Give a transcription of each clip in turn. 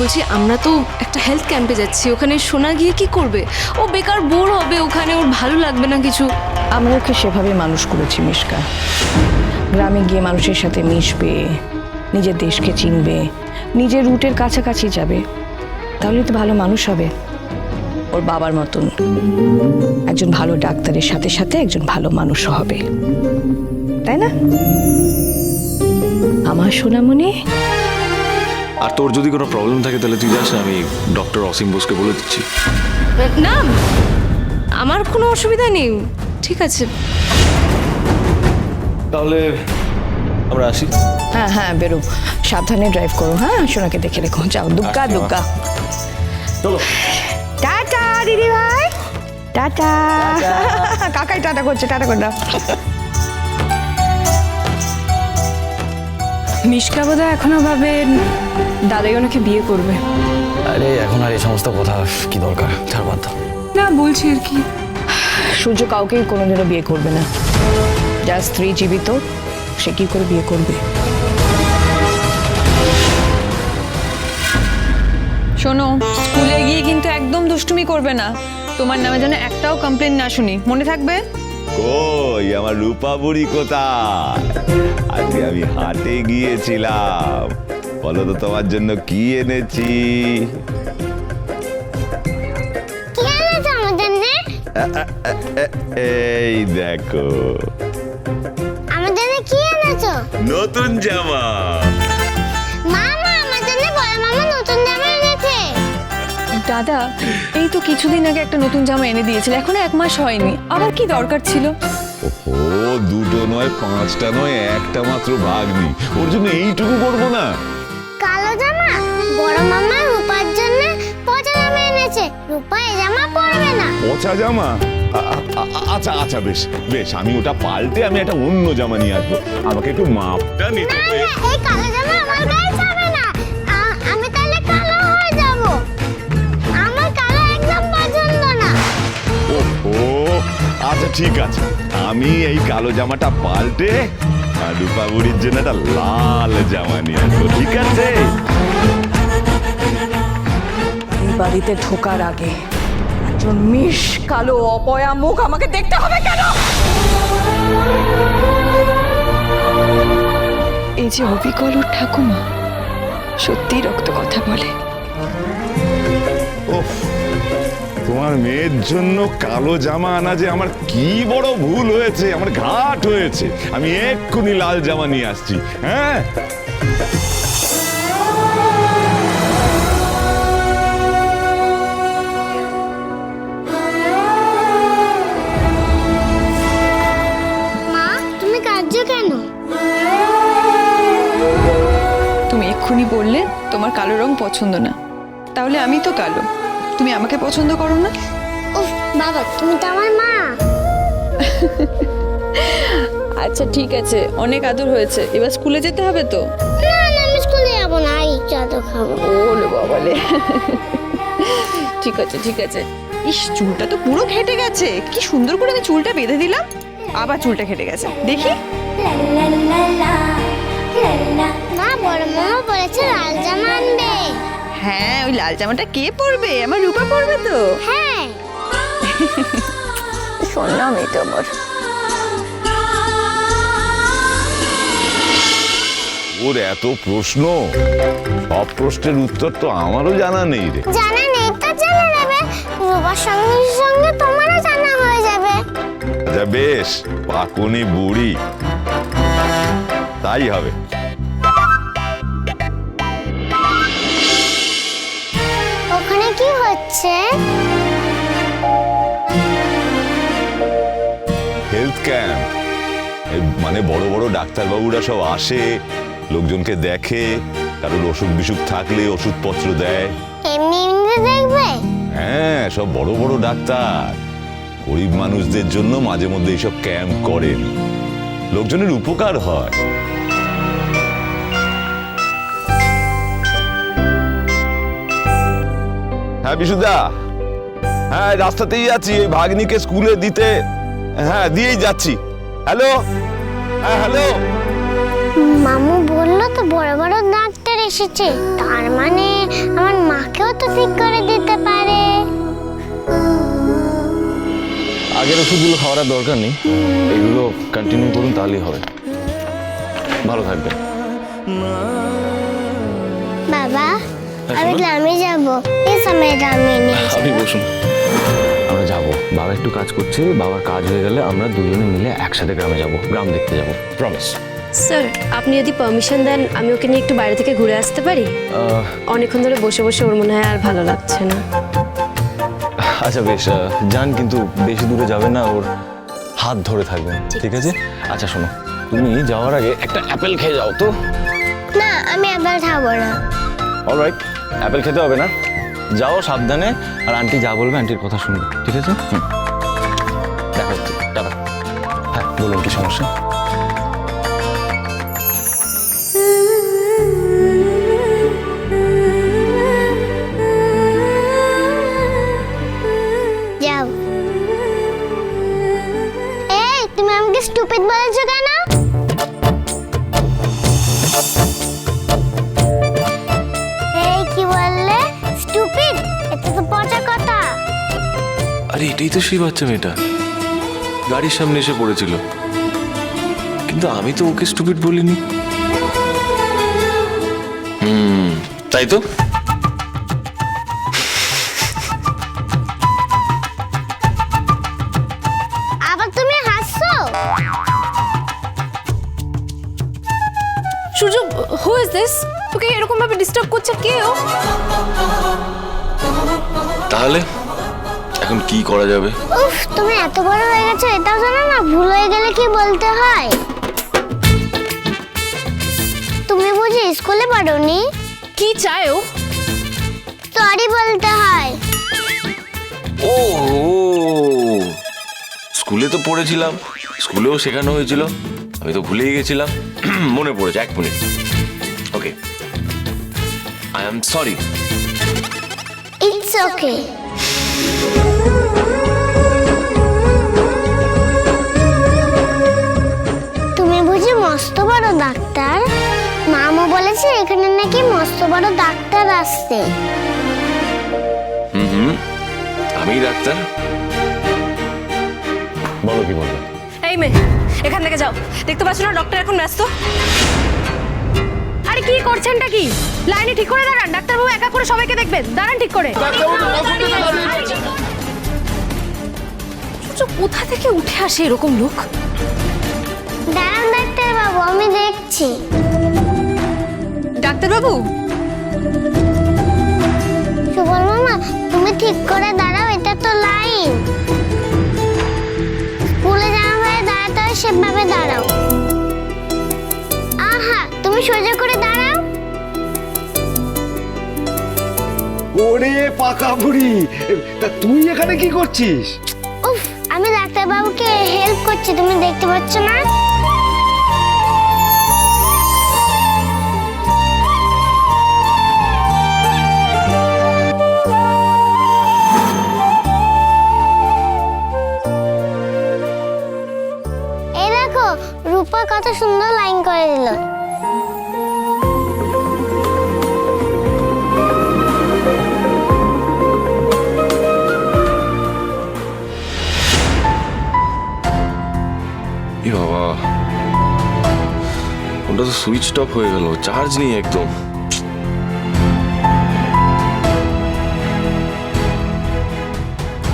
বলছি, আমরা তো একটা হেলথ ক্যাম্পে যাচ্ছি, ওখানে সোনা গিয়ে কি করবে? ও বেকার, বোর হবে, ওখানে ওর ভালো লাগবে না কিছু। আমরা ওকে সেভাবে মানুষ করেছি, মিশকা? গ্রামে গিয়ে মানুষের সাথে মিশবে, নিজের দেশকে চিনবে, নিজের রুটের কাছাকাছি যাবে, তাহলে তো ভালো মানুষ হবে। ওর বাবার মতন একজন ভালো ডাক্তারের সাথে সাথে একজন ভালো মানুষও হবে। তাই না? আমার সোনামণি আর তোর যদি কোনো প্রবলেম থাকে তাহলে তুই যাস না আমি ডক্টর অসীম বোসকে বলে দিচ্ছি। না আমার কোনো অসুবিধা নেই। ঠিক আছে। তাহলে আমরা আসি। হ্যাঁ হ্যাঁ বেরো। সাবধানে ড্রাইভ করো হ্যাঁ? সোনাকে দেখে রেখো। যাও দুগ্গা। দুগ্গা। চলো। টাটা দিদি ভাই। টাটা। কাকাই টাটা করছে টাটা করে দাও। মিশকা বোধহয় এখনও ভাবে দাদাই ওনাকে বিয়ে করবে। আরে এখন আর এই সমস্ত কথা কি দরকার? ছাড় বাদ না বলছি আর কি। সূর্য কাউকেই কোনোদিনও বিয়ে করবে না। যার স্ত্রী জীবিত সে কি করে বিয়ে করবে? শোনো স্কুলে গিয়ে কিন্তু একদম দুষ্টুমি করবে না। তোমার নামে যেন একটাও কমপ্লেন না শুনি। মনে থাকবে? কই আমার রূপা বুড়ি কোথায়? আজকে আমি হাটে গিয়েছিলাম। বলো তো তোমার জন্য কি এনেছি? এই দেখো। কি এনেছো? নতুন জামা। মামা আমাদের নে বড় মামা নতুন জামা এনেছে। দাদা এই তো কিছুদিন আগে একটা নতুন জামা এনে দিয়েছিল এখনও এক মাস হয়নি। আবার কি দরকার ছিল? ও দুটো নয় পাঁচটা নয় একটা মাত্র ভাগ নেই ওর জন্য এইটুকু করব না? রূপার জন্য পচা জামা এনেছে। রূপা এই জামা পরবে না। পচা জামা? আচ্ছা আচ্ছা বেশ বেশ আমি ওটা পাল্টে আমি একটা অন্য জামা নিয়ে আসব। আমাকে একটু মাপটা নিতে হবে এই কালো জামা আমার গায়ে যাবে না। আমি তাহলে কালো হয়ে যাব। আমার কালো একদম পছন্দ না। ও আচ্ছা ঠিক আছে। আমি এই কালো জামাটা পাল্টে আর রূপা বুড়ির জন্য একটা লাল জামা নিয়ে আসব ঠিক আছে? বাড়িতে ঢোকার আগে একজন মিশ কালো অপয়া মুখ আমাকে দেখতে হবে কেন? এই যে অবিকলর ঠাকুমা সত্যি রক্ত কথা বলে। তোমার মেয়ের জন্য কালো জামা আনা যে আমার কি বড় ভুল হয়েছে, আমার ঘাট হয়েছে। আমি এক্ষুনি লাল জামা নিয়ে আসছি হ্যাঁ? বললে তোমার কালো রং পছন্দ না। তাহলে আমি তো কালো। তুমি আমাকে পছন্দ করো না? উফ বাবা তুমি তো আমার মা। আচ্ছা ঠিক আছে। অনেক আদর হয়েছে। এবার স্কুলে যেতে হবে তো? না না আমি স্কুলে যাব না। এই চাদর খাব। ওলে বাবালে। ঠিক আছে ঠিক আছে। ইস চুলটা তো পুরো ঘেটে গেছে। কি সুন্দর করে আমি চুলটা বেঁধে দিলাম। আবার চুলটা ঘেটে গেছে। দেখি। মা বড় বলেছে লাল জামা আনবে। হ্যাঁ ওই লাল জামাটা কে পরবে? আমার রূপা পরবে তো। হ্যাঁ। শোনলাম এটা আমার। ওর এত প্রশ্ন? সব প্রশ্নের উত্তর তো আমারও জানা নেই রে। জানা নেই তো জেনে নেবে রূপার সঙ্গে সঙ্গে তোমারও জানা হয়ে যাবে। আচ্ছা বেশ পাকুনি বুড়ি। তাই হবে। হচ্ছে? হেলথ ক্যাম্প মানে বড় বড় ডাক্তারবাবুরা সব আসে লোকজনকে দেখে কারোর অসুখ বিসুখ থাকলে ওষুধপত্র দেয়। এমনি এমনি দেখবে? হ্যাঁ সব বড় বড় ডাক্তার। গরিব মানুষদের জন্য মাঝে মধ্যে এইসব ক্যাম্প করেন। লোকজনের উপকার হয়। হ্যাঁ বিশুদা। হ্যাঁ রাস্তাতেই আছি এই ভাগ্নিকে স্কুলে দিতে। হ্যাঁ দিয়েই যাচ্ছি। হ্যালো? হ্যাঁ হ্যালো? মামু বলল তো বড় বড় ডাক্তার এসেছে তার মানে আমার মাকেও তো ঠিক করে দিতে পারে। আগের ওষুধগুলো খাওয়ার দরকার নেই এগুলো কন্টিনিউ করুন তাহলেই হবে। ভালো থাকবেন। আমি গ্রামে যাব। প্লিজ আমি গ্রামে নিয়ে আপনি বসুন। আমরা যাব। বাবা একটু কাজ করছে বাবার কাজ হয়ে গেলে আমরা দুজনে মিলে একসাথে গ্রামে যাব। গ্রাম দেখতে যাব প্রমিস স্যার আপনি যদি পারমিশন দেন আমি ওকে নিয়ে একটু বাইরে থেকে ঘুরে আসতে পারি? অনেকক্ষণ ধরে বসে বসে ওর মনে হয় আর ভালো লাগছে না। আচ্ছা বেশ যান কিন্তু বেশি দূরে যাবেন না ওর হাত ধরে থাকবেন ঠিক আছে? আচ্ছা শোনো তুমি যাওয়ার আগে একটা অ্যাপেল খেয়ে যাও তো। না আমি আবার খাব না। অলরাইট অ্যাপেল খেতে হবে না। যাও সাবধানে, আর আন্টি যা বলবে আন্টির কথা শুনবে, ঠিক আছে। দেখা হচ্ছে, টাটা। হ্যাঁ বলুন কি সমস্যা? আরে এটাই তো সেই বাচ্চা মেয়েটা। গাড়ির সামনে এসে পড়েছিল। কিন্তু আমি তো ওকে স্টুপিড বলিনি। হুম তাই তো? আবার তুমি হাসছো? সূর্য হু ইজ দিস তোকে এরকম ভাবে ডিস্টার্ব করছে কে ও? তাহলে? এখন কি করা যাবে? উফ তুমি এত বড় হয়ে গেছো এটাও জানো না ভুল হয়ে গেলে কি বলতে হয়? তুমি বুঝি স্কুলে পড়োনি? কি চায় ও? সরি বলতে হয়। ও স্কুলে তো পড়েছিলাম স্কুলেও শেখানো হয়েছিল। আমি তো ভুলেই গেছিলাম। মনে পড়েছে এক minute. Okay I am sorry it's okay তুমি বুঝি মস্ত বড় ডাক্তার? মামু বলেছে এখানে নাকি মস্ত বড় ডাক্তার আসছে। হুম আমি ডাক্তার। বলো কি বলব এই মেয়ে এখান থেকে যাও। দেখতে পাচ্ছ না ডক্টর এখন ব্যস্ত? কি করছেনটা কি? লাইনে ঠিক করে দাঁড়ান ডাক্তারবাবু একা করে সবাইকে দেখবেন। দাঁড়ান ঠিক করে। কোথা থেকে উঠে আসে এরকম লোক? দাঁড়ান ডাক্তার বাবু আমি দেখছি। ডাক্তারবাবু? সুবল মামা তুমি ঠিক করে দাঁড়াও এটা তো লাইন। স্কুলে যাওয়া হয়ে দাঁড়াতে হয় সেভাবে দাঁড়াও। আহা তুমি সোজা ওরে পাকা বুড়ি তা তুই এখানে কি করছিস? উফ, আমি ডাক্তার বাবুকে হেল্প করছি, তুমি দেখতে পাচ্ছ না? রূপা কত সুন্দর লাইন করে দিল। বাবা। ওটা তো সুইচ অফ হয়ে গেল, চার্জ নেই একদম।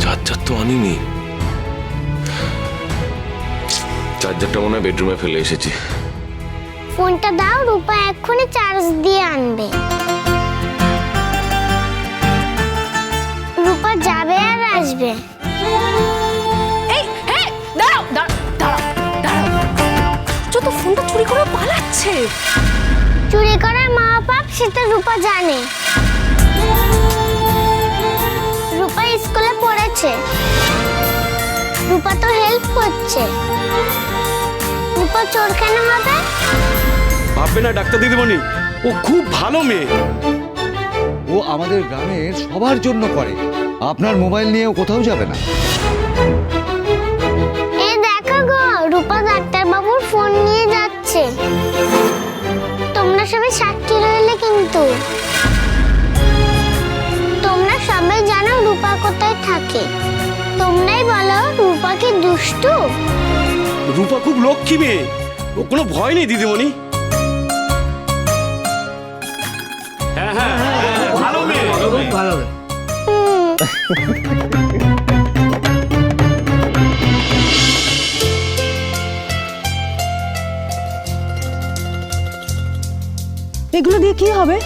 চার্জার তো আনিনি। চার্জারটা মনে হয় বেডরুমে ফেলে এসেছি। ফোনটা দাও, রূপা এক্ষুনি চার্জ দিয়ে আনবে। রূপা যাবে আর আসবে। করে চুরি করার মা বাপ সেটা রূপা জানে। রূপা স্কুলে পড়েছে। রূপা তো হেল্প করছে। রূপা চোর কেন হবে? ভাববে না ডাক্তার দিদিমণি। ও খুব ভালো মেয়ে। ও আমাদের গ্রামের সবার জন্য করে। আপনার মোবাইল নিয়েও কোথাও যাবে না। এই দেখো গো রূপা ডাক্তার বাবুর ফোন নিয়ে যাচ্ছে। সবাই সাক্ষী রইলে কিন্তু। তোমরা সবাই জানো রূপা কোথায় থাকে। তোমরাই বলো রূপা কি দুষ্টু? রূপা খুব লক্ষ্মী মেয়ে। ও কোনো ভয় নেই দিদিমণি। হ্যাঁ হ্যাঁ ভালো মেয়ে। এগুলো দিয়ে কি হবে?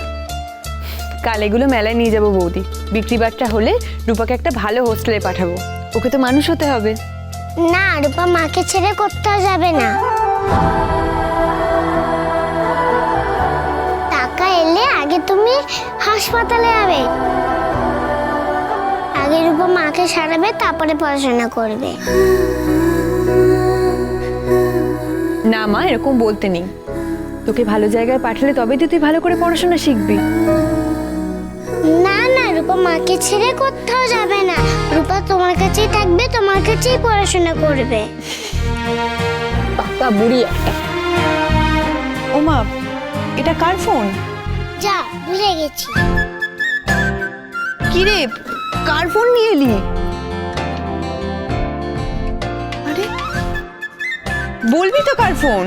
কাল এগুলো মেলায় নিয়ে যাব বৌদি। বিক্রি বাট্টা হলে রূপাকে একটা ভালো হোস্টেলে পাঠাবো। ওকে তো মানুষ হতে হবে। না রূপা মাকে ছেড়ে কোথাও যাবে না। টাকা এলে আগে তুমি হাসপাতালে যাবে। আগে রূপা মাকে সারাবে তারপরে পড়াশোনা করবে। না মা এরকম বলতে নেই। তোকে ভালো জায়গায় পাঠালে তবে তো তুই ভালো করে পড়াশোনা শিখবি। না না রূপা মাকে ছেড়ে কোথাও যাবে না। রূপা তোমার কাছেই থাকবে তোমার কাছেই পড়াশোনা করবে। পাক্কা বুড়ি। একটা ও মা এটা কার ফোন? যা ভুলে গেছি। কি রে কার ফোন নিয়ে এলি? আরে বলবি তো কার ফোন?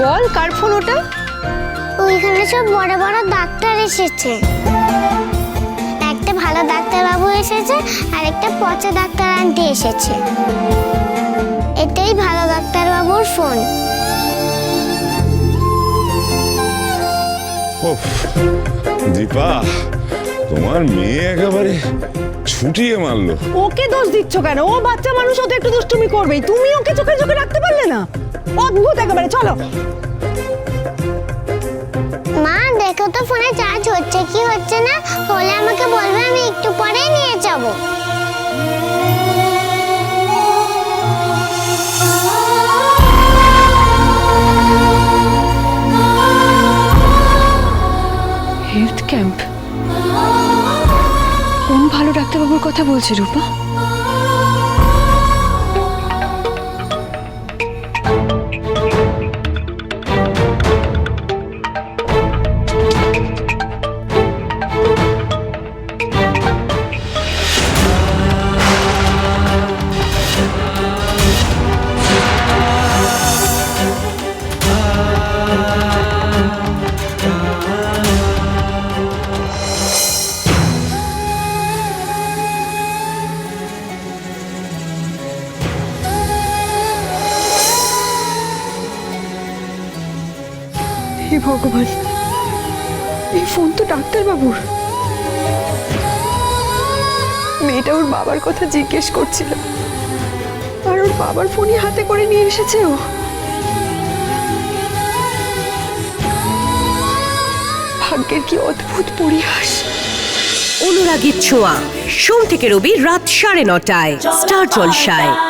বল কার ফোন ওটা? ওইখানে সব বড় বড় ডাক্তার এসেছে। একটা ভালো ডাক্তার বাবু এসেছে আর একটা পচা ডাক্তার আন্টি এসেছে। এটাই ভালো ডাক্তার বাবুর ফোন ওফ, দীপা তোমার মেয়ে একেবারে ছুটিয়ে মারলো। ওকে দোষ দিচ্ছ কেন? ও বাচ্চা মানুষ ও তো একটু দুষ্টুমি করবেই। তুমি ওকে চোখে চোখে রাখতে পারলে না? অদ্ভুত একেবারে চলো। মা দেখো তো ফোনে চার্জ হচ্ছে কি হচ্ছে না? হলে আমাকে বলবে আমি একটু পরেই নিয়ে যাব। হেলথ ক্যাম্প কোন ভালো ডাক্তারবাবুর কথা বলছে রূপা? ভগবান। এই ফোন তো ডাক্তারবাবুর। মেয়েটা ওর বাবার কথা জিজ্ঞেস করছিল। আর ওর বাবার ফোনই হাতে করে নিয়ে এসেছে ও। ভাগ্যের কি অদ্ভুত পরিহাস। অনুরাগীর ছোঁয়া। সোম থেকে রবি রাত সাড়ে নটায়। স্টার জলসায়।